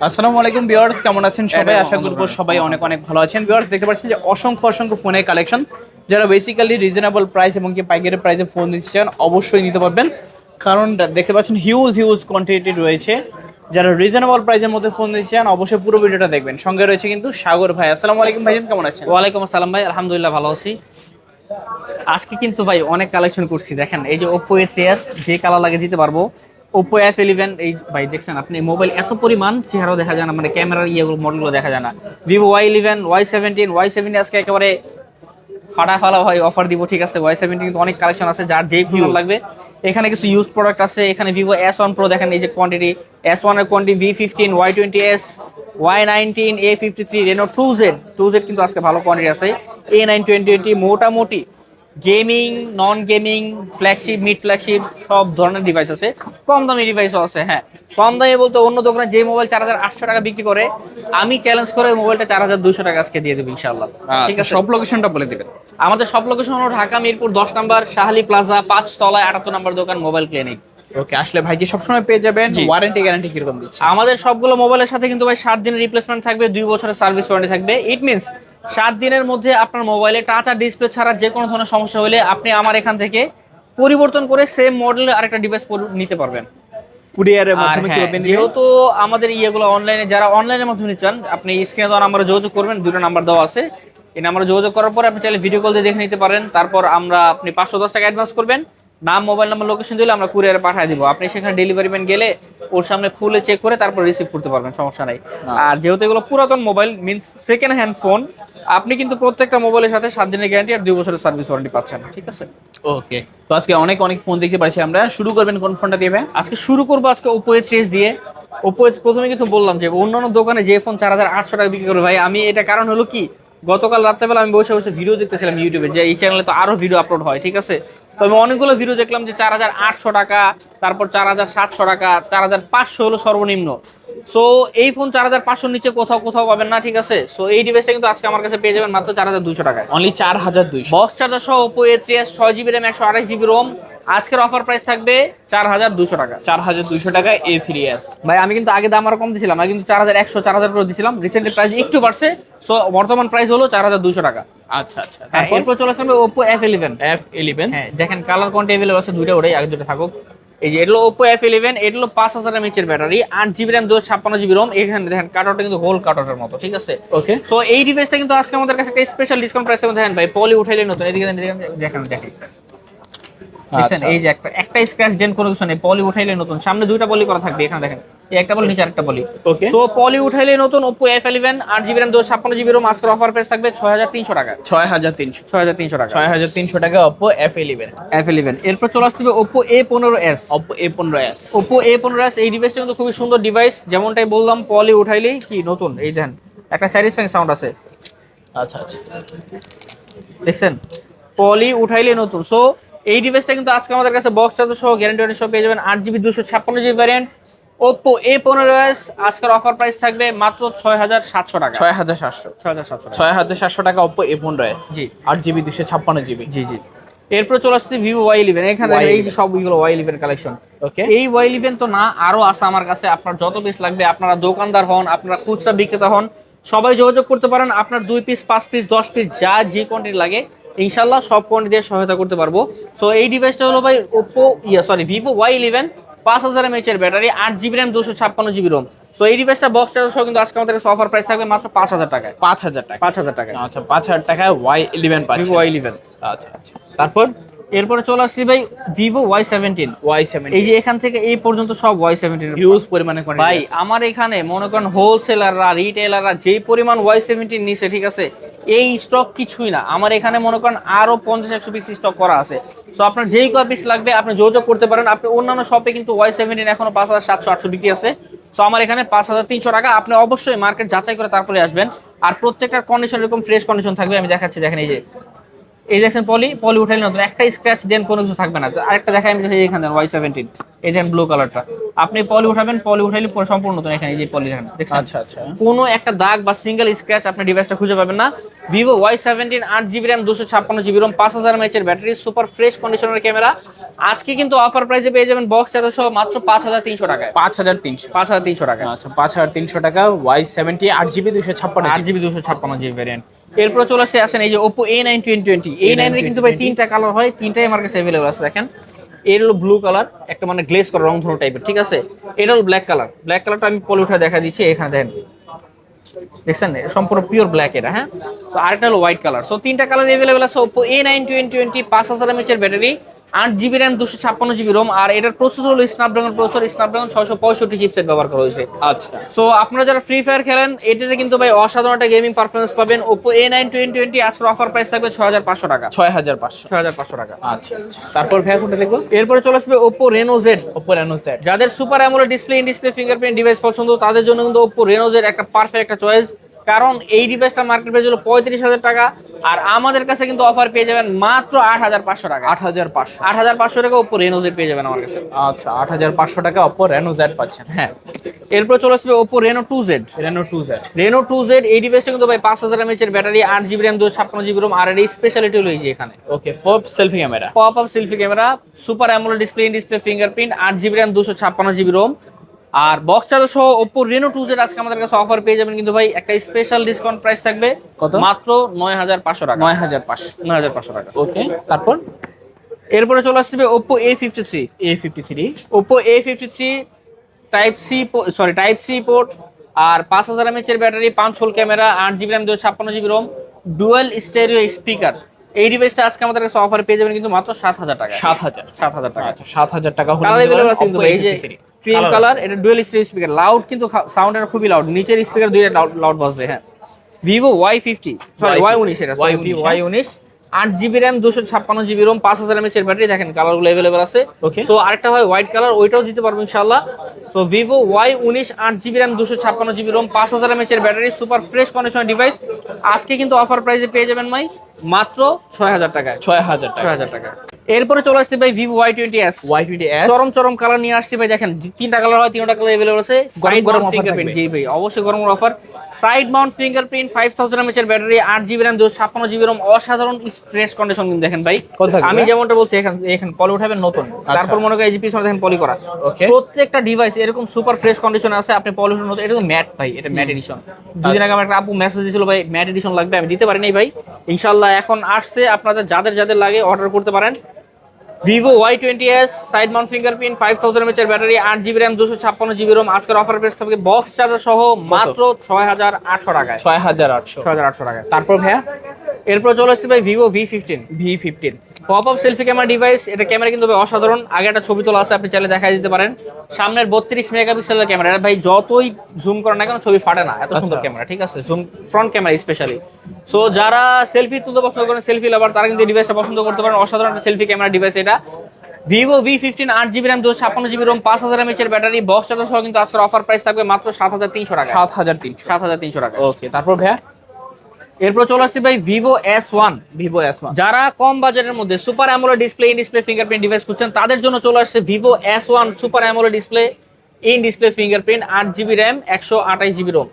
আসসালামু আলাইকুম ভিউয়ার্স কেমন আছেন সবাই? আশা করব। সবাই অনেক অনেক ভালো আছেন। ভিউয়ার্স দেখতে পাচ্ছেন যে অসংখ্য অসংখ্য ফোনের কালেকশন। যারা বেসিক্যালি রিজনেবল প্রাইস এবং কি পাইকারি প্রাইসে ফোন দিতে চান অবশ্যই নিতে পারবেন। কারণ দেখতে পাচ্ছেন হিউজ হিউজ কোয়ান্টিটি রয়েছে। যারা রিজনেবল প্রাইসের মধ্যে ফোন দিতে চান অবশ্যই পুরো ভিডিওটা দেখবেন। সঙ্গে রয়েছে কিন্তু সাগর ভাই। আসসালামু আলাইকুম ভাইজান কেমন আছেন? ওয়ালাইকুম আসসালাম ভাই আলহামদুলিল্লাহ ভালো আছি। আজকে কিন্তু ভাই অনেক কালেকশন করছি দেখেন। এই যে ওপো এ থ্রি এস যে কালার লাগে দিতে পারব। ওপো এফ ইলেভেন এই ভাই দেখছেন আপনি মোবাইল এত পরিমাণ চেহারাও দেখা যায় না মানে ক্যামেরার ইয়েগুলো মডেলগুলো দেখা যায় না। Vivo Y eleven Y seventeen Y seventeen আজকে একেবারে ফাটা ফালা হয় অফার দিব ঠিক আছে। ওয়াই সেভেন্টিন কিন্তু অনেক কালেকশন আছে যার যেই ফোন লাগবে। এখানে কিছু ইউজ প্রোডাক্ট আছে এখানে ভিভো এস ওয়ান প্রো দেখেন এই যে কোয়ান্টিটি এস ওয়ানের quantity V fifteen Y twenty S Y nineteen A fifty three Reno two Z two Z কিন্তু আজকে ভালো কোয়ান্টিটি আছে। এ নাইন টোয়েন্টি টোয়েন্টি মোটামুটি gaming non gaming flagship mid flagship সব ধরনের ডিভাইস আছে। কম দামি ডিভাইসও আছে হ্যাঁ। কম দামে বলতে অন্য দোকানে যে মোবাইল চার হাজার আটশো টাকা বিক্রি করে আমি চ্যালেঞ্জ করে ওই মোবাইলটা চার হাজার দুশো টাকা আজকে দিয়ে দেবো ইনশাল্লাহ ঠিক আছে? সব লোকেশনটা বলে দেবেন। আমাদের সব লোকেশন হলো ঢাকা মিরপুর দশ নম্বর শাহালি প্লাজা পাঁচ তলায় আটাত্তর নম্বর দোকান মোবাইল ক্লিনিক ওকে আসলে ভাই কি সবসময় পেয়ে যাবেন? ওয়ারেন্টি গ্যারান্টি কীরকম দিচ্ছে? আমাদের সবগুলো মোবাইলের সাথে কিন্তু ভাই সাত দিনের রিপ্লেসমেন্ট থাকবে দুই বছরের সার্ভিস ওয়ারেন্টি থাকবে। ইট মিনস সাত দিনের মধ্যে আপনার মোবাইলে টাচ আর ডিসপ্লে ছাড়া যে কোনো ধরনের সমস্যা হলে আপনি আমার এখান থেকে পরিবর্তন করে সেম মডেলের আরেকটা ডিভাইস নিতে পারবেন। কুরিয়ারের মাধ্যমে হ্যাঁ, কীভাবে যেহেতু আমাদের ইয়েগুলো অনলাইনে যারা অনলাইনের মাধ্যমে চান আপনি স্ক্রিনে দেওয়া নাম্বারে যোগাযোগ করবেন দুটো নাম্বার দেওয়া আছে। এই নাম্বারে যোগাযোগ করার পর আপনি চাইলে ভিডিও কল দিয়ে দেখে নিতে পারেন। তারপর আমরা আপনি পাঁচশো দশ টাকা অ্যাডভান্স করবেন। নাম মোবাইল নাম্বার লোকেশন দিলে আমরা কুরিয়ারে পাঠিয়ে দিব। আপনি সেখানে ডেলিভারি ম্যান গেলে ওর সামনে খুলে চেক করে তারপর রিসিভ করতে পারবেন সমস্যা নাই। আর যেহেতু এগুলো পুরাতন mobile means second hand phone আপনি কিন্তু প্রত্যেকটা মোবাইলের সাথে সাত দিনের গ্যারান্টি আর দুই বছরের সার্ভিস ওয়ারেন্টি পাচ্ছেন ঠিক আছে? ওকে তো আজকে অনেক অনেক ফোন দেখতে পাচ্ছি আমরা। শুরু করবেন কোন ফোনটা দিয়ে ভাই? আজকে শুরু করব আজকে ওপো এ থ্রি দিয়ে। ওপো প্রথমে কিন্তু বললাম যে অন্যান্য দোকানে যে ফোন চার হাজার আটশো টাকা বিক্রি করে ভাই আমি এটা কারণ হলো কি? গতকাল রাত্রেবেলা আমি বসে বসে ভিডিও দেখতেছিলাম ইউটিউবে যে এই চ্যানেলে তো আরও ভিডিও আপলোড হয়, ঠিক আছে? তো আমি অনেকগুলো ভিডিও দেখলাম যে চার হাজার আটশো টাকা, তারপর চার হাজার সাতশো টাকা, চার হাজার পাঁচশো হলো সর্বনিম্ন। সো এই ফোন চার হাজার পাঁচশোর নিচে কোথাও কোথাও পাবেন না ঠিক আছে? সো এই ডিভাইসটা কিন্তু আজকে আমার কাছে পেয়ে যাবেন মাত্র চার হাজার দুশো টাকায়। অনলি চার হাজার দুইশো। বক্স চার্জার সহ ওপো এ থ্রি এস ছয় জিবি র্যাম একশো আঠাশ জিবি রোম আজকের অফার প্রাইস থাকবে চার হাজার দুশো টাকা। চার হাজার দুইশো টাকা এ থ্রি এস ভাই আমি কিন্তু আগে দাম আরও কম দিছিলাম আমি কিন্তু চার হাজার একশো চার হাজার করে দিছিলাম। রিসেন্টলি প্রাইস একটু বাড়ছে সো বর্তমান প্রাইস হলো চার হাজার দুশো টাকা। আচ্ছা আচ্ছা। হ্যাঁ এরপর চলে আসবে Oppo F eleven F eleven হ্যাঁ দেখেন কালার কোনটা অ্যাভেলেবল আছে দুইটা ওটাই আগে দুটো থাকুক। এই যে এটা ওপো এফ ইলেভেন এটা পাঁচ হাজার এমএচের ব্যাটারি আট জিবি র্যাম দুশো ছাপ্পান্ন জিবি রোম এখানে দেখেন কাটারটা কিন্তু হোল কাটারের মতো ঠিক আছে? ওকে সো এই ডিভাইসটা কিন্তু আজকে আমাদের কাছে একটা স্পেশাল ডিসকাউন্ট প্রাইসের দেখেন ভাই পলি উঠাইলে নতুন এদিকে দেখেন দেখেন। দেখছেন? আচ্ছা। এই যে একটা একটা স্ক্র্যাচ ডেন্ট কোনো কিছু নেই। পলি উঠাইলে নতুন। সামনে দুইটা পলি করা থাকবে এখানে দেখেন। এই একটা বলি নিচে আরেকটা বলি Okay. সো পলি উঠাইলে নতুন জিবি র্যাম দুশো ছাপ্পান্ন জিবি রোম আজকের অফার প্রাইস থাকবে ছয় হাজার তিনশো টাকা। ছয় হাজার তিনশো। ছয় হাজার তিনশো টাকা। ছয় হাজার তিনশো টাকা Oppo F eleven F eleven এরপর চলে আসতে হবে ওপো এ পনেরো এস অপো এ পনেরো এস ওপো এ পনেরো এস এই ডিভাইসটা কিন্তু খুবই সুন্দর ডিভাইস যেমনটাই বললাম পলি উঠাইলেই কি নতুন? এই দেখেন একটা স্যাটিসফাইং সাউন্ড আছে। আচ্ছা আচ্ছা। দেখছেন? পলি উঠাইলে নতুন। সো এই ডিভাইসটা কিন্তু আজকে আমাদের কাছে বক্স চার্জার সহ গ্যারান্টি ওয়ারেন্টি সহ পেয়ে যাবেন আট জিবি দুশো ছাপ্পান্ন জিবি ভ্যারিয়েন্ট ওপো এ পনেরো এস আজকের অফার প্রাইস থাকবে মাত্র ছয় হাজার সাতশো টাকা। ছয় হাজার সাতশো। ছয় হাজার সাতশো টাকা। ছয় হাজার সাতশো টাকা অপো এ পনেরো এস জি। আট জিবি দুশো ছাপ্পান্ন জিবি জি জি। এরপর চলে আসছে ভিভো ওয়াই ইলেভেন এখানে এই যে সবগুলো ওয়াই ইলেভেন কালেকশন ওকে এই ওয়াই ইলেভেন তো না আরও আছে আমার কাছে। আপনার যত পিস লাগবে আপনারা দোকানদার হন আপনারা খুচরা বিক্রেতা হন সবাই যোগাযোগ করতে পারেন। আপনার দুই পিস পাঁচ পিস দশ পিস যা যে কোয়ান্টিটি লাগে ইনশাল্লাহ সব পয়েন্ট দিয়ে সহায়তা করতে পারব। সো এই ডিভাইসটা হলো ভাই Oppo yeah sorry Vivo Y eleven পাঁচ হাজার এমএচের ব্যাটারি আট জিবি র্যাম দুশো ছাপ্পান্ন জিবি রোম সো এই ডিভাইসটা বক্স চার্জার সহ কিন্তু আজকে আমাদের কাছে অফার প্রাইস থাকবে মাত্র পাঁচ হাজার টাকায়। পাঁচ হাজার টাকা পাঁচ হাজার টাকা আচ্ছা পাঁচ হাজার টাকায় ওয়াই ইলেভেন পাঁচ ওয়াই ইলেভেন আচ্ছা আচ্ছা। তারপর? এরপরে চলে আসছি ভাই Vivo Y seventeen Y seven এই যে এখান থেকে এই পর্যন্ত সব ওয়াই সেভেন্টিন হিউজ পরিমাণে ভাই আমার এখানে মনে করেন হোলসেলাররা রিটেলাররা যেই পরিমাণ ওয়াই সেভেন্টিন নিছে ঠিক আছে এই স্টক কিছুই না। আমার এখানে মনে করেন আরও পঞ্চাশ একশো পিস স্টক করা আছে। সো আপনার যেই কয় পিস লাগবে আপনি যোগাযোগ করতে পারেন। আপনি অন্যান্য শপে কিন্তু ওয়াই সেভেন্টিন এখনও পাঁচ হাজার সাতশো আটশো বিক্রি আছে। তো আমার এখানে পাঁচ হাজার তিনশো টাকা। আপনি অবশ্যই মার্কেট যাচাই করে তারপরে আসবেন। আর প্রত্যেকটা কন্ডিশন এরকম ফ্রেশ কন্ডিশন থাকবে। আমি দেখাচ্ছি দেখেন এই যে। এই দেখছেন পলি পলি উঠাইলে নতুন একটা স্ক্র্যাচ দেন কোনো কিছু থাকবে না। আরেকটা দেখাই আমি এখানে ওয়াই সেভেন্টিন এই দেখেন ব্লু কালারটা আপনি পলি উঠাবেন পলি উঠাইলে পুরো সম্পূর্ণ নতুন এখানে এই যে পলি দেখেন দেখছেন? আচ্ছা আচ্ছা। কোনো একটা দাগ বা সিঙ্গেল স্ক্র্যাচ আপনি ডিভাইসটা খুঁজে পাবেন না। ভিভো ওয়াই সেভেন্টিন আট জিবি র্যাম দুশো ছাপ্পান্ন জিবি রোম পাঁচ হাজার এমএচের ব্যাটারি সুপার ফ্রেশ কন্ডিশনের ক্যামেরা আজকে কিন্তু অফার প্রাইসে পেয়ে যাবেন বক্স চার্জার সহ মাত্র পাঁচ হাজার তিনশো টাকায়। পাঁচ হাজার তিনশো। পাঁচ হাজার তিনশো টাকা আচ্ছা পাঁচ হাজার তিনশো টাকা ওয়াই সেভেন্টি আট জিবি দুশো ছাপ্পান্ন আট জিবি দুশো ছাপ্পান্ন জিবি ভ্যারিয়েন্ট এরপর চলে আসছে আসেন এই যে Oppo A nine twenty twenty এই নাইনের কিন্তু ভাই তিনটা কালার হয় তিনটাই আমার কাছে অ্যাভেলেবল আছে দেখেন। এর হলো ব্লু কালার একটা মানে গ্লেস করা রং ধরো টাইপের ঠিক আছে? এটা হলো ব্ল্যাক কালার ব্ল্যাক কালারটা আমি পলে উঠে দেখা দিচ্ছি, এখানে দেখেন। দেখছেন? সম্পূর্ণ পিওর ব্ল্যাক এটা হ্যাঁ? তো আরেকটা হলো হোয়াইট কালার সো তিনটা কালার এভেলেবেল আছে Oppo A nine twenty twenty পাঁচ হাজার এমএচের ব্যাটারি আট জিবি র্যাম দুশো ছাপ্পান্ন জিবি রোম আর এটার প্রসেসর হলো স্ন্যাপড্রাগন প্রসেসর স্ন্যাপড্রাগন ছয়শো পঁয়ষট্টি চিপসেট ব্যবহার করা হয়েছে। আচ্ছা। সো আপনারা যারা ফ্রি ফায়ার খেলেন এটাতে কিন্তু ভাই অসাধারণ একটা গেমিং পারফরমেন্স পাবেন। Oppo A nine twenty twenty আজকের অফার প্রাইস থাকবে ছয় হাজার পাঁচশো টাকা। ছয় হাজার পাঁচশো। ছয় হাজার পাঁচশো টাকা। আচ্ছা। তারপর ভাইয়া কোনটা দেখব? এরপরে চলে আসবে Oppo Reno Z Oppo Reno Z যাদের super AMOLED display in display fingerprint device পছন্দ তাদের জন্য কিন্তু ওপো রেনো জেড একটা পারফেক্ট একটা চয়েস কারণ এই ডিভাইসটা মার্কেট প্রাইস হলো পঁয়ত্রিশ হাজার টাকা আর আমাদের কাছে কিন্তু অফার পেয়ে যাবেন মাত্র আট হাজার পাঁচশো টাকা। আট হাজার পাঁচশো। আট হাজার পাঁচশো টাকা ওপো রেনো জেড পেয়ে যাবেন আমার কাছে। আচ্ছা আট হাজার পাঁচশো টাকা ওপো রেনো জেড পাচ্ছেন। হ্যাঁ। এরপর চলে আসবে Oppo Reno two Z Reno two Z Reno two Z এই ডিভাইসটা কিন্তু ভাই পাঁচ হাজার এমএচ এর ব্যাটারি আট জিবি র্যাম দুশো ছাপ্পান্ন জিবি রোম আর এর স্পেশালিটি হলো এই যে এখানে। Okay pop selfie camera pop up selfie camera super AMOLED display in display fingerprint আট জিবি র্যাম দুশো ছাপ্পান্ন জিবি রোম আর বক্স চার্জার সহ ওপো রেনো টু জেড আজকে আমাদের কাছে অফার পেয়ে যাবেন। কিন্তু ভাই একটা স্পেশাল ডিসকাউন্ট প্রাইস থাকবে কত? মাত্র নয় হাজার পাঁচশো টাকা। নয় হাজার পাঁচশো। নয় হাজার পাঁচশো টাকা। ওকে তারপর? এরপরে চলে আসবে Oppo A fifty three A fifty three Oppo A fifty three type C sorry type C port আর পাঁচ হাজার এমএচের ব্যাটারি পাঁচ হোল ক্যামেরা আট জিবি র্যাম দুশো ছাপ্পান্ন GB ROM dual stereo speaker এই ডিভাইসটা আজকে আমাদের কাছে অফার পেয়ে যাবেন কিন্তু মাত্র সাত হাজার টাকা সাত হাজার। সাত হাজার টাকা। আচ্ছা সাত হাজার টাকা হলে Oppo এই যে A53 ক্রিম কালার এটা ডুয়েল স্টেরিও স্পিকার লাউড কিন্তু সাউন্ডের খুবই লাউড নিচের স্পিকার দুইটা লাউড বাজবে হ্যাঁ। Vivo Y fifty sorry Y50 Y উনিশ এটা Y19 ওয়াই উনিশ আট জিবি র্যাম দুশো ছাপ্পান্ন জিবি রোম পাঁচ হাজার এমএচ এর ব্যাটারি দেখেন কালারগুলো অ্যাভেলেবল আছে. সো আরেকটা হয় হোয়াইট কালার ওইটাও দিতে পারব ইনশাল্লাহ সো ভিভো ওয়াই উনিশ আট জিবি র্যাম দুশো ছাপ্পান্ন জিবি রোম পাঁচ হাজার এমএচ এর ব্যাটারি সুপার ফ্রেশ কন্ডিশনের ডিভাইস আজকে কিন্তু অফার প্রাইসে পেয়ে যাবেন ভাই মাত্র ছয় হাজার টাকায়। ছয় হাজার ছয় হাজার টাকা। এরপরে চলে আসছে ভাই Vivo Y twenty S Y twenty S চরম চরম কালার নিয়ে আসছে ভাই দেখেন তিনটা কালার হয় তিনটা কালার এভেলেবল আছে। গরম ফিঙ্গারপ্রিন্ট জি ভাই অবশ্যই গরম offer side mount fingerprint five thousand battery আট জিবি র্যাম দুশো ছাপ্পান্ন জিবি অসাধারণ ফ্রেশ কন্ডিশন কিন্তু দেখেন ভাই। আমি যেমনটা বলছি এখান এখানে পলি উঠাবেন নতুন। তারপর মনে করেন দেখেন পলি করা। প্রত্যেকটা ডিভাইস এরকম সুপার ফ্রেশ কন্ডিশন আছে আপনি পলি উঠেন এটা ম্যাট ভাই এটা ম্যাট এডিশন দুদিন আগে আমার একটা আপু মেসেজ দিয়েছিল ভাই ম্যাট এডিশন লাগবে? আমি দিতে পারিনি ভাই। ইনশাল্লাহ এখন আসছে। আপনাদের যাদের যাদের লাগে অর্ডার করতে পারেন। Vivo Y twenty S side mount fingerprint five thousand এমএচের battery আট জিবি র্যাম দুশো ছাপ্পান্ন জিবি রোম আজকের অফার প্রাইস থাকবে বক্স চার্জার সহ মাত্র ছয় হাজার আটশো টাকায়। ছয় হাজার আটশো। ছয় হাজার আটশো টাকায়। তারপর ভাইয়া এরপর চলে আসছে ভাই Vivo V fifteen V fifteen pop up selfie camera device এটা ক্যামেরা কিন্তু অসাধারণ। আগে একটা ছবি তোলা আছে আপনি চাইলে দেখা দিতে পারেন। সামনের বত্রিশ মেগাপিক্সেলের ক্যামেরা এটা ভাই যতই জুম করেন না কেন ছবি ফাটে না। এত সুন্দর আচ্ছা। ক্যামেরা ঠিক আছে? Zoom front camera specially so যারা সেলফি তুলতে পছন্দ করেন সেলফি লাভার তারা কিন্তু ডিভাইসটা পছন্দ করতে পারেন। অসাধারণ একটা সেলফি ক্যামেরা ডিভাইস এটা। ভিভো ভি ফিফটিন আট জিবি র্যাম দুশো ছাপ্পান্ন জিবি রোম পাঁচ হাজার এমএচের ব্যাটারি বক্স চার্জার সহ কিন্তু আজকের অফার প্রাইস থাকবে মাত্র সাত হাজার তিনশো টাকা সাত হাজার তিনশো। সাত হাজার তিনশো টাকা ওকে তারপর ভাইয়া? এরপর চলে আসছি ভাই Vivo S one Vivo S one যারা কম বাজেটের মধ্যে super AMOLED display in display fingerprint device খুঁজছেন, তাদের জন্য চলে আসছে Vivo S one super AMOLED display in display fingerprint আট জিবি র্যাম একশো আঠাশ জিবি রোম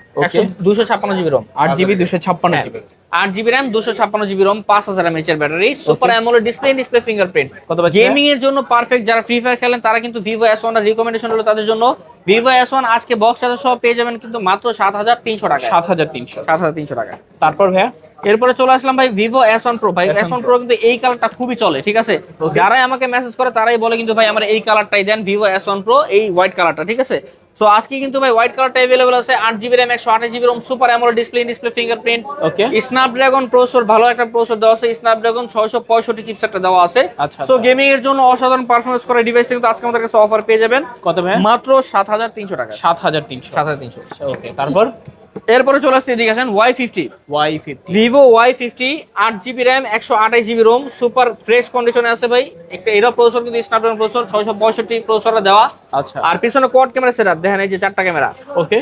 দুশো ছাপ্পান্ন জিবি রোম। আট জিবি দুশো ছাপ্পান্ন হ্যাঁ। জিবি। আট জিবি র্যাম দুশো ছাপ্পান্ন জিবি রোম পাঁচ হাজার এমএচ এর battery super AMOLED display in display fingerprint gaming এর জন্য পারফেক্ট যারা ফ্রি ফায়ার খেলেন তারা কিন্তু ভিভো এস ওয়ান রিকমেন্ডেশন হলো তাদের জন্য। ভিভো এস ওয়ান আজকে বক্স চার্জার সব পেয়ে যাবেন কিন্তু মাত্র সাত হাজার তিনশো টাকা সাত হাজার তিনশো। সাত হাজার তিনশো টাকা তারপর ভাইয়া? এরপরে চলে আসলাম ভাই ভিভো এস ওয়ান প্রো ভাই S1 এস ওয়ান প্রো কিন্তু এই কালারটা খুবই চলে ঠিক আছে? যারাই আমাকে মেসেজ করে তারাই বলে কিন্তু ভাই আমার এই কালারটাই দেন ভিভো এস ওয়ান প্রো এই হোয়াইট কালারটা ঠিক আছে? সো আজকে কিন্তু ভাই হোয়াইট কালারটা অ্যাভেলেবল আছে আট জিবি র্যাম একশো আঠাশ GB ROM super AMOLED display display fingerprint okay Snapdragon processor ভালো একটা প্রসেসর দেওয়া আছে স্ন্যাপড্রাগন ছয়শো পঁয়ষট্টি চিপসেটটা দেওয়া আছে। আচ্ছা, সো। গেমিং এর জন্য অসাধারণ পারফরমেন্স করে ডিভাইসটা কিন্তু আজকে আমাদের কাছে অফার পেয়ে যাবেন। কত ভাইয়া মাত্র সাত হাজার তিনশো টাকা। সাত হাজার তিনশো। সাত হাজার তিনশো। ওকে তারপর? এরপরে চলে আসছে এদিকে আসেন Y fifty Y fifty Vivo Y fifty আট জিবি র্যাম একশো আঠাশ জিবি রোম সুপার ফ্রেশ কন্ডিশনে আছে ভাই। একটা এরা প্রসেসর কিন্তু স্ন্যাপড্রাগন প্রসেসর ছয়শো পঁয়ষট্টি প্রসেসর দেওয়া। আচ্ছা। আর পিছনে কোয়াড ক্যামেরা সেটআপ দেখেন এই যে চারটা ক্যামেরা ওকে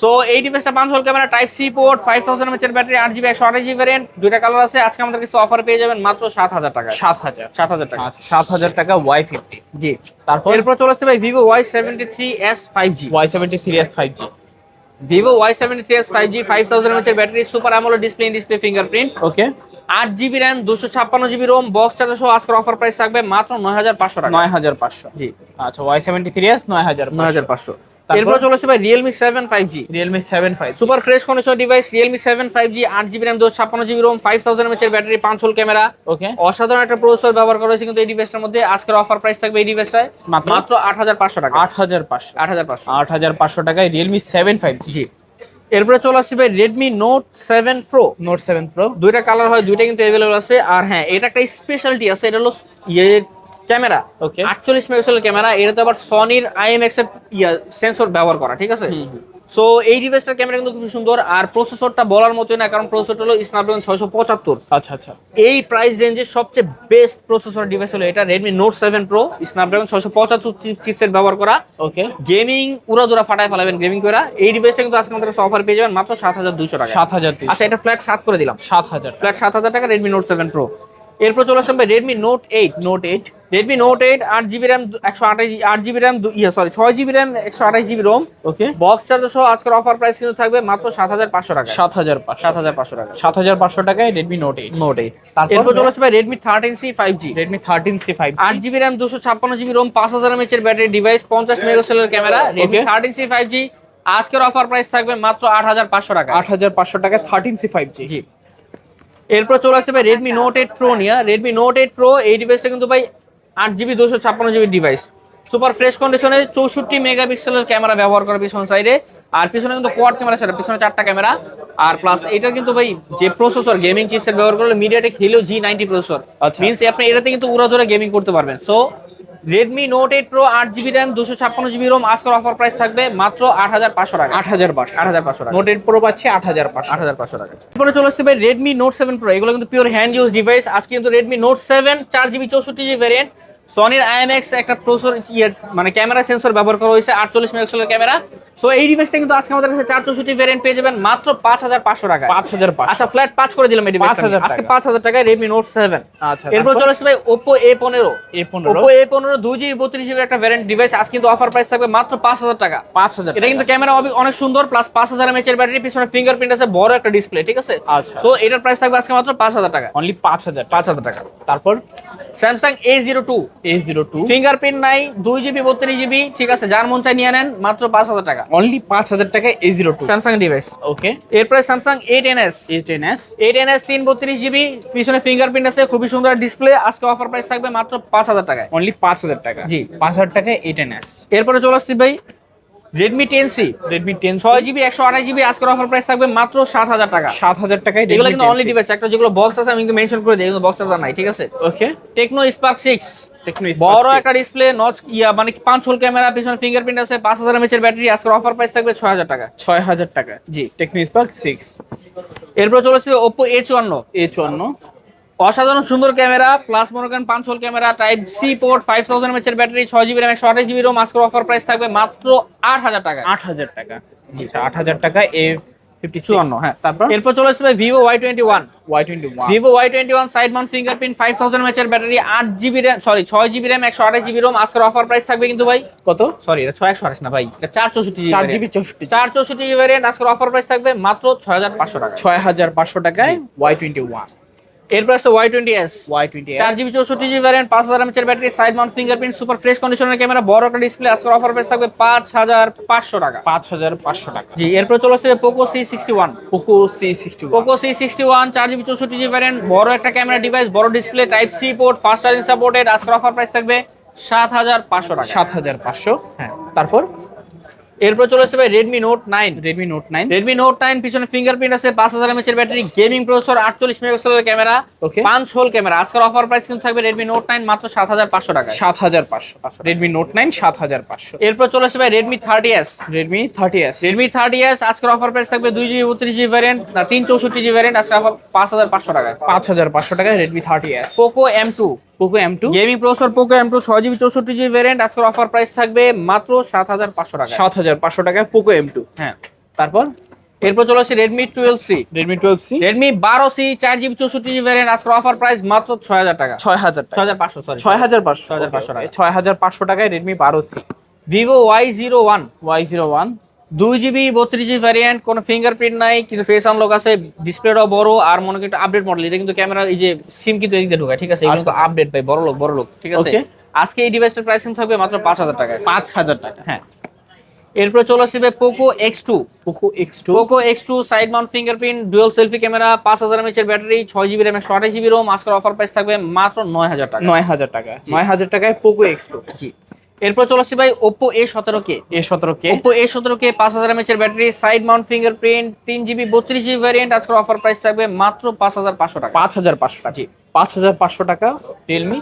সো এই ডিভাইসটা পাঁচ hole camera type C port five thousand এমএচের battery আট জিবি একশো আঠাশ জিবি ভ্যারিয়েন্ট দুইটা কালার আছে। আজকে আমাদের কিছু অফার পেয়ে যাবেন মাত্র সাত হাজার টাকা। সাত হাজার। সাত হাজার টাকা। আচ্ছা সাত হাজার টাকা ওয়াই ফিফটি জি। তারপর? এরপর চলে আসছে ভাই Vivo Y seventy three S five G Y seventy three S five G Vivo Y seventy three S five G five thousand এমএচের battery super AMOLED display display fingerprint okay আট GB RAM দুশো ছাপ্পান্ন GB Rome box charger সহ আজকের offer price থাকবে মাত্র নয় হাজার পাঁচশো টাকা। নয় হাজার পাঁচশো। জি। আচ্ছা ওয়াই সেভেন্টি থ্রি এস নয় হাজার নয় হাজার পাঁচশো? এরপর চলে আসছে ভাই Realme seven five G Realme seven five super fresh condition device Realme seven five G আট জিবি র্যাম দুশো ছাপ্পান্ন জিবি রোম ফাইভ থাউজেন্ড এমএচের ব্যাটারি পাঁচ হোল ক্যামেরা ওকে অসাধারণ একটা প্রসেসর ব্যবহার করা হয়েছে কিন্তু এই ডিভাইসটার মধ্যে। আজকের অফার প্রাইস থাকবে এই ডিভাইসটায় মাত্র? আট হাজার পাঁচশো টাকা। আট হাজার পাঁচশো আট হাজার পাঁচশো আট হাজার পাঁচশো টাকায় Realme seven five G G. এরপরে চলে আসছে ভাই Redmi Note seven Pro Note seven Pro দুইটা কালার হয় দুইটা কিন্তু অ্যাভেলেবল আছে। আর হ্যাঁ এটা একটা স্পেশালিটি আছে এটা হলো ইয়ে ক্যামেরা। ওকে আটচল্লিশ মেগাপিক্সেলের ক্যামেরা এটা তো আবার সনির আইএমএক্স এর ইয়া সেন্সর ব্যবহার করা ঠিক আছে? সো এই ডিভাইসটার ক্যামেরা কিন্তু খুব সুন্দর আর প্রসেসরটা বলার মতোই না কারণ প্রসেসরটা হলো স্ন্যাপড্রাগন ছয়শো পঁচাত্তর। আচ্ছা আচ্ছা। এই প্রাইস রেঞ্জের সবচেয়ে বেস্ট প্রসেসর ডিভাইস হলো এটা Redmi Note seven Pro Snapdragon ছয়শো পঁচাত্তর চিপসেট ব্যবহার করা। ওকে গেমিং উড়াদুরা ফাটায় ফেলাবেন গেমিং করা এই ডিভাইসটা কিন্তু আজকে আমাদের কাছে অফার পেয়ে যাবেন মাত্র সাত হাজার দুশো টাকা। সাত হাজার আচ্ছা এটা ফ্ল্যাট সাত করে দিলাম। সাত হাজার ফ্ল্যাট সাত হাজার টাকা রেডমি নোট সেভেন প্রো এরপর চলে আসবে Redmi Note eight Note eight Redmi Note eight আট জিবি র্যাম একশো আঠাশ আট জিবি র্যাম ইয়ে সরি ছয় জিবি র্যাম একশো আঠাশ GB ROM okay box charger সহ আজকের অফার প্রাইস কিন্তু থাকবে মাত্র সাত হাজার পাঁচশো টাকা সাত হাজার সাত হাজার পাঁচশো টাকা সাত হাজার পাঁচশো টাকায় Redmi Note eight Note eight এরপর চলে আসবে Redmi thirteen C five G Redmi thirteen C five আট জিবি র্যাম দুশো ছাপ্পান্ন জিবি রোম পাঁচ হাজার এমএচ এর ব্যাটারি ডিভাইস পঞ্চাশ মেগাপিক্সেলের camera Redmi thirteen C five G আজকের অফার প্রাইস থাকবে মাত্র আট হাজার পাঁচশো টাকা আট হাজার পাঁচশো টাকায় thirteen C five G G. এরপর চলে আসছে ভাই রেডমি নোট এইট প্রো নিয়ে। রেডমি নোট এইট প্রো এই ডিভাইসটা কিন্তু ভাই আট জিবি দুশো ছাপ্পান্ন জিবি ডিভাইস সুপার ফ্রেশ কন্ডিশনে চৌষট্টি মেগাপিক্সেলের ক্যামেরা ব্যবহার করে পিছন সাইডে আর পিছনে কিন্তু কোয়ার ক্যামেরা সেটা পিছনে চারটা ক্যামেরা আর প্লাস এটা কিন্তু ভাই যে প্রসেসর গেমিং চিপসেট ব্যবহার করলে MediaTek Helio G ninety processor. Means আপনি এটাতে কিন্তু উড়া ধরে গেমিং করতে পারবেন। So Redmi Note eight Pro আট জিবি র্যাম দুশো ছাপ্পান্ন জিবি রোম আজকের অফার প্রাইস থাকবে মাত্র আট হাজার পাঁচশো টাকা। আট হাজার পাঁচশো। আট হাজার পাঁচশো টাকা। নোট এইট প্রো পাচ্ছে আট হাজার পাঁচশো। আট হাজার পাঁচশো টাকা। এরপরে চলে আসছে ভাই রেডমি নোট সেভেন প্রো এগুলো কিন্তু পিওর হ্যান্ড ইউজ ডিভাইস আজকে কিন্তু রেডমি নোট সেভেন চার জিবি চৌষট্টি জিবি ভ্যারিয়েন্ট সনির আইএমএক্স একটা প্রসেসর মানে ক্যামেরা সেন্সর ব্যবহার করা হয়েছে আটচল্লিশ মেগাপিক্সেলের ক্যামেরা সো এই ডিভাইসটা কিন্তু আজকে আমাদের কাছে চার চৌষট্টি ভ্যারিয়েন্ট পেয়ে যাবেন মাত্র পাঁচ হাজার পাঁচশো টাকা পাঁচ হাজার পাঁচশো আচ্ছা ফ্ল্যাট পাঁচ করে দিলাম এই 5,000 আজকে পাঁচ হাজার টাকায় রেডমি নোট সেভেন আচ্ছা এরপর চলে আসছে ভাই ওপো এ পনেরো এ পনেরো ওপো এ পনেরো দুই জিবি বত্রিশ জিবি একটা ভ্যারিয়েন্ট ডিভাইস আজকে কিন্তু অফার প্রাইস থাকবে মাত্র পাঁচ হাজার টাকা পাঁচ হাজার এটা কিন্তু ক্যামেরা অনেক সুন্দর প্লাস পাঁচ হাজার এমএচ এর ব্যাটারি পিছনে ফিঙ্গারপ্রিন্ট আছে বড় একটা ডিসপ্লে ঠিক আছে আচ্ছা। সো এটার প্রাইস থাকবে আজকে মাত্র পাঁচ হাজার টাকা অনলি পাঁচ হাজার পাঁচ হাজার টাকা তারপর Samsung A zero two A zero two fingerprint নাই দুই জিবি বত্রিশ জিবি ঠিক আছে যার মন চাই নিয়ে নেন মাত্র পাঁচ হাজার টাকা। অনলি পাঁচ হাজার A zero two Samsung device okay এরপরে Samsung eight N S eight N তিন বত্রিশ জিবি পিছনে ফিঙ্গারপ্রিন্ট আছে খুবই সুন্দর ডিসপ্লে আজকে অফার প্রাইস থাকবে মাত্র পাঁচ হাজার টাকায়। অনলি পাঁচ হাজার টাকা। জি। পাঁচ হাজার টাকায় এ টেন এস এরপরে চলে আসছি ভাই Redmi ten C Redmi ten ছয় জিবি একশো আঠাশ জিবি আজকের অফার প্রাইস থাকবে মাত্র সাত হাজার টাকা। সাত হাজার টাকায় এগুলো কিন্তু অনলি ডিভাইস একটা যেগুলো বক্স আছে আমি কিন্তু মেনশন করে দিই বক্স চার্জার নাই ঠিক আছে? ওকে টেকনো স্পার্ক সিক্স বড় একটা ডিসপ্লে নচ ইয়া মানে পাঁচ হোল ক্যামেরা পিছনে ফিঙ্গারপ্রিন্ট আছে পাঁচ হাজার এমএচ এর ব্যাটারি আজকের অফার প্রাইস থাকবে ছয় হাজার টাকা। ছয় হাজার টাকা। জি। টেকনো স্পার্ক সিক্স এরপর চলে আসবে ওপো এ চুয়ান্ন। এ চুয়ান্ন। অসাধারণ সুন্দর ক্যামেরা প্লাস মনে করেন পাঁচ hole camera type C port five thousand MH এর ব্যাটারি ছয় জিবি র্যাম একশো আঠাশ জিবি রোম আজকের অফার প্রাইস থাকবে মাত্র আট হাজার টাকা। আট হাজার টাকা। আচ্ছা আট হাজার টাকা এ ফিফটি চুয়ান্ন হ্যাঁ তারপর? এরপর চলে আসবে twenty one Y Vivo Y side mount fingerprint five thousand MH battery আট জিবি র্যাম সরি ছয় জিবি র্যাম একশো আঠাশ জিবি রোম আজকের অফার প্রাইস থাকবে কিন্তু ভাই? কত? সরি এটা ছয় একশো আঠাশ না ভাই এটা চার চৌষট্টি চার জিবি চৌষট্টি চার চৌষট্টি জিবি ভ্যারিয়েন্ট আজকের অফার প্রাইস থাকবে মাত্র ছয় হাজার পাঁচশো টাকা ছয় হাজার পাঁচশো টাকায় ওয়াই টোয়েন্টি ওয়ান এরপর আছে Y twenty S Y twenty চার জিবি চৌষট্টি জিবি ভ্যারিয়েন্ট পাঁচ হাজার এমএচের battery side mount fingerprint super fresh কন্ডিশনের ক্যামেরা বড় একটা ডিসপ্লে আজকের অফার প্রাইস থাকবে পাঁচ হাজার পাঁচশো টাকা। পাঁচ হাজার পাঁচশো টাকা। জি এরপর চলে আসছে Poco C sixty one Poco C sixty Poco C sixty one চার জিবি চৌষট্টি জিবি ভ্যারিয়েন্ট বড় একটা ক্যামেরা ডিভাইস বড় display type C port fast charging supported আজকের অফার প্রাইস থাকবে সাত হাজার পাঁচশো টাকা। সাত হাজার পাঁচশো হ্যাঁ। তারপর? এরপর চলে আসছে ভাই Redmi Note nine Redmi Note nine Redmi Note nine পিছনে ফিঙ্গারপ্রিন্ট আছে পাঁচ হাজার এমএচ এর ব্যাটারি গেমিং প্রসেসর আটচল্লিশ মেগাপিক্সেলের ক্যামেরা. পাঁচ হোল ক্যামেরা আজকের অফার প্রাইস কিন্তু থাকবে রেডমি নোট নাইন মাত্র সাত হাজার পাঁচশো টাকা সাত হাজার পাঁচশো রেডমি নোট নাইন সাত হাজার পাঁচশো। এরপর চলে আসছে ভাই Redmi thirty S Redmi thirty S Redmi thirty S আজকের অফার প্রাইস থাকবে দুই জিবি বত্রিশ জিবি ভ্যারিয়েন্ট না তিন চৌষট্টি জিবি ভ্যারিয়েন্ট আজকে অফার পাঁচ হাজার পাঁচশো টাকা পাঁচ হাজার পাঁচশো টাকায় Redmi thirty S Poco M two Poco M two gaming processor Poco M two ছয় জিবি চৌষট্টি জিবি ভ্যারিয়েন্ট আজকের অফার প্রাইস থাকবে মাত্র সাত হাজার পাঁচশো টাকা সাত হাজার পাঁচশো টাকায় পোকো এম টু হ্যাঁ। তারপর? এরপর চলে আসছে Redmi twelve C Redmi twelve C Redmi বারো সি চার জিবি চৌষট্টি জিবি ভ্যারিয়েন্ট আজকের অফার প্রাইস মাত্র ছয় হাজার টাকা। ছয় হাজার ছয় হাজার পাঁচশো সরি ছয় হাজার পাঁচশো। 6500 টাকা। ছয় হাজার পাঁচশো টাকায় রেডমি বারো C Vivo Y zero one Y zero one দুই জিবি বত্রিশ জিবি ভ্যারিয়েন্ট কোনো ফিঙ্গারপ্রিন্ট নাই কিন্তু ফেস আনলক আছে ডিসপ্লেটাও বড় আর মনে করি আপডেট মডেল এটা কিন্তু ক্যামেরা এই যে সিম কিন্তু এদিকে ঢোকায় ঠিক আছে। আপডেট ভাই বড় লোক বড় লোক ঠিক আছে? আজকে এই ডিভাইসটার প্রাইস থাকবে মাত্র পাঁচ হাজার টাকায়। পাঁচ হাজার টাকা। হ্যাঁ। এরপর চলে আসবে Poco X two Poco X two Poco X two side mount fingerprint dual selfie camera পাঁচ হাজার এমএচ এর ব্যাটারি ছয় জিবি র্যাম একশো আঠাশ জিবি রোম আজকের অফার প্রাইস থাকবে মাত্র নয় হাজার টাকা। নয় হাজার টাকা। নয় হাজার টাকায় পোকো এক্স টু জি। এরপর চলে আসছে ভাই ওপো এ সতেরো কে এ সতেরো কে ওপো এ সতেরো কে পাঁচ হাজার এমএচ এর ব্যাটারি সাইড মাউন্ট ফিঙ্গারপ্রিন্ট তিন জিবি বত্রিশ জিবি ভ্যারিয়েন্ট আজকের অফার প্রাইস থাকবে মাত্র পাঁচ হাজার পাঁচশো টাকা। পাঁচ হাজার পাঁচশো টাকা। জি। পাঁচ হাজার পাঁচশো টাকা রিয়েলমি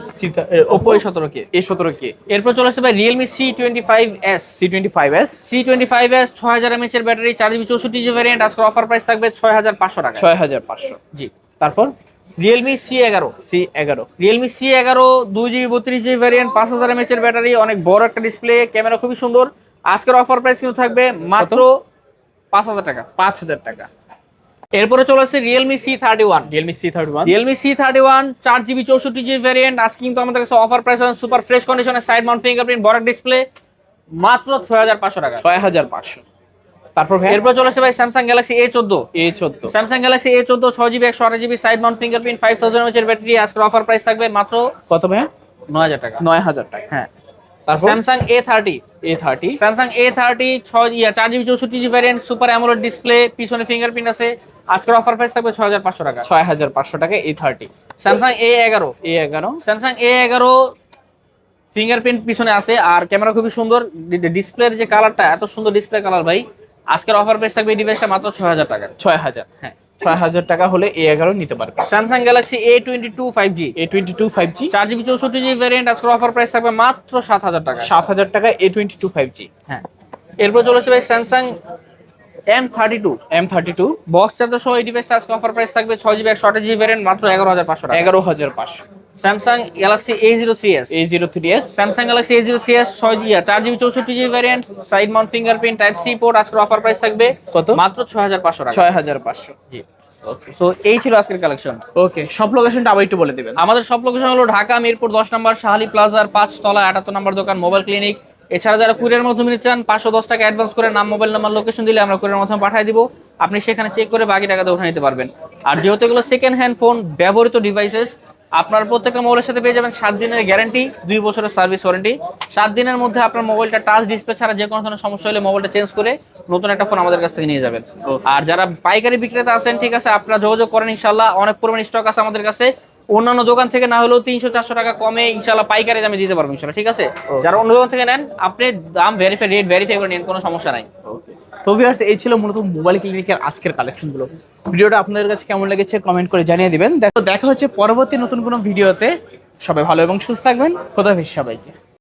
ওপো এ সতেরো কে এ সতেরো কে এরপর চলে আসছে ভাই Realme C twenty five S C twenty five S C twenty five S ছয় হাজার এমএচ এর ব্যাটারি চার জিবি চৌষট্টি জিবি ভ্যারিয়েন্ট আজকের অফার প্রাইস থাকবে ছয় হাজার পাঁচশো টাকা। ছয় হাজার পাঁচশো। জি। তারপর? রিয়েলমি সি এগারো সি এগারো। রিয়েলমি সি এগারো দুই জিবি বত্রিশ জিবি ভ্যারিয়েন্ট পাঁচ হাজার এমএচ এর ব্যাটারি অনেক বড় একটা ডিসপ্লে ক্যামেরা খুবই সুন্দর। আজকের অফার প্রাইস কিন্তু থাকবে মাত্র পাঁচ হাজার টাকা পাঁচ হাজার টাকা। এরপরে চলে আসছে Realme C thirty one Realme C thirty one Realme C thirty one চার জিবি চৌষট্টি জিবি ভ্যারিয়েন্ট আজকে কিন্তু আমাদের কাছে অফার প্রাইস সুপার ফ্রেশ কন্ডিশনের সাইড মাউন্ট ফিঙ্গারপ্রিন্ট বড় ডিসপ্লে মাত্র ছয় হাজার পাঁচশো টাকা। ছয় হাজার পাঁচশো। তারপর ভাই? এরপর চলে আসছে ভাই স্যামসাং গ্যালাক্সি এ চোদ্দ এ চোদ্দ স্যামসাং গ্যালাক্সি এ চোদ্দ ছয় জিবি একশো আঠাশ GB side mount fingerprint five thousand এমএচের battery আজকের অফার প্রাইস থাকবে মাত্র কত ভাই নয় হাজার টাকা। নয় হাজার টাকা। হ্যাঁ। Samsung A thirty A thirty Samsung A thirty ছয় ইয়া চার জিবি চৌষট্টি GB variant super AMOLED display পিছনে ফিঙ্গারপ্রিন্ট আছে। আজকের অফার প্রাইস থাকবে ছয় হাজার পাঁচশো টাকা। ছয় হাজার পাঁচশো টাকা এ থার্টি স্যামসাং এ এগারো। এ এগারো। স্যামসাং এ এগারো ফিঙ্গারপ্রিন্ট পিছনে আছে। আর ক্যামেরা খুবই সুন্দর। ডিসপ্লের যে কালারটা এত সুন্দর ডিসপ্লে কালার ভাই। আজকের অফার প্রাইস থাকবে এই ডিভাইসটা মাত্র ছয় হাজার টাকা। ছয় হাজার। হ্যাঁ। ছয় হাজার টাকা হলে এ এগারো নিতে পারবে। Samsung Galaxy A twenty two five G A twenty two five G চার জিবি চৌষট্টি জিবি ভ্যারিয়েন্ট আজকের অফার প্রাইস থাকবে মাত্র সাত হাজার টাকা। সাত হাজার টাকা A twenty two five G হ্যাঁ। এরপর চলে আসবে Samsung M thirty two M thirty two box charger সহ এই ডিভাইসটা আজকে অফার প্রাইস থাকবে ছয় জিবি একশো আঠাশ জিবি ভ্যারিয়েন্ট মাত্র এগারো হাজার পাঁচশো এগারো হাজার পাঁচশো। Samsung Galaxy A zero three S A zero three S Samsung Galaxy A zero three S ছয় জিবি চার জিবি চৌষট্টি GB variant side mount fingerprint type C port আজকের অফার প্রাইস থাকবে কত? মাত্র ছয় হাজার পাঁচশো টাকা। ছয় হাজার পাঁচশো। জি। সো এই ছিল আজকের কালেকশন ওকে সব লোকেশনটা আবার একটু বলে দিবেন। আমাদের সব লোকেশন হলো ঢাকা মিরপুর দশ নম্বর শাহালি প্লাজার পাঁচ তলা আটাত্তর নম্বর দোকান মোবাইল ক্লিনিক এছাড়া যারা কুরিয়ার মাধ্যমে নিতে চান পাঁচশো দশ টাকা অ্যাডভান্স করে নাম মোবাইল নাম্বার লোকেশন দিলে আমরা কুরিয়ার মাধ্যমে পাঠিয়ে দিব। আপনি সেখানে চেক করে বাকি টাকাতে উঠে নিতে পারবেন। আর যেহেতু এগুলো সেকেন্ড হ্যান্ড ফোন ব্যবহৃত ডিভাইসেস আপনার প্রত্যেকটা মোবাইলের সাথে পেয়ে যাবেন সাত দিনের গ্যারান্টি দুই বছরের সার্ভিস ওয়ারেন্টি। সাত দিনের মধ্যে আপনার মোবাইলটা টাচ ডিসপ্লে ছাড়া যে কোনো ধরনের সমস্যা হলে মোবাইলটা চেঞ্জ করে নতুন একটা ফোন আমাদের কাছ থেকে নিয়ে যাবেন। আর যারা পাইকারি বিক্রেতা আছেন ঠিক আছে আপনারা যোগাযোগ করেন ইনশাল্লাহ অনেক পরিমাণ স্টক আছে আমাদের কাছে। অন্যান্য দোকান থেকে না হলেও তিনশো চারশো টাকা কমে ইনশাল্লাহ পাইকারি দামে দিতে পারব ইনশাল্লাহ ঠিক আছে? যারা অন্য দোকান থেকে নেন আপনি দাম ভেরিফাই রেট ভেরিফাই করে নেন কোনো সমস্যা নাই। তো ভিউয়ার্স এই ছিল মূলত মোবাইল ক্লিনিকের আজকের কালেকশনগুলো ভিডিওটা আপনাদের কাছে কেমন লেগেছে কমেন্ট করে জানিয়ে দিবেন। দেখো দেখা হচ্ছে পরবর্তী নতুন কোনো ভিডিওতে। সবাই ভালো এবং সুস্থ থাকবেন। খোদাফিস সবাইকে।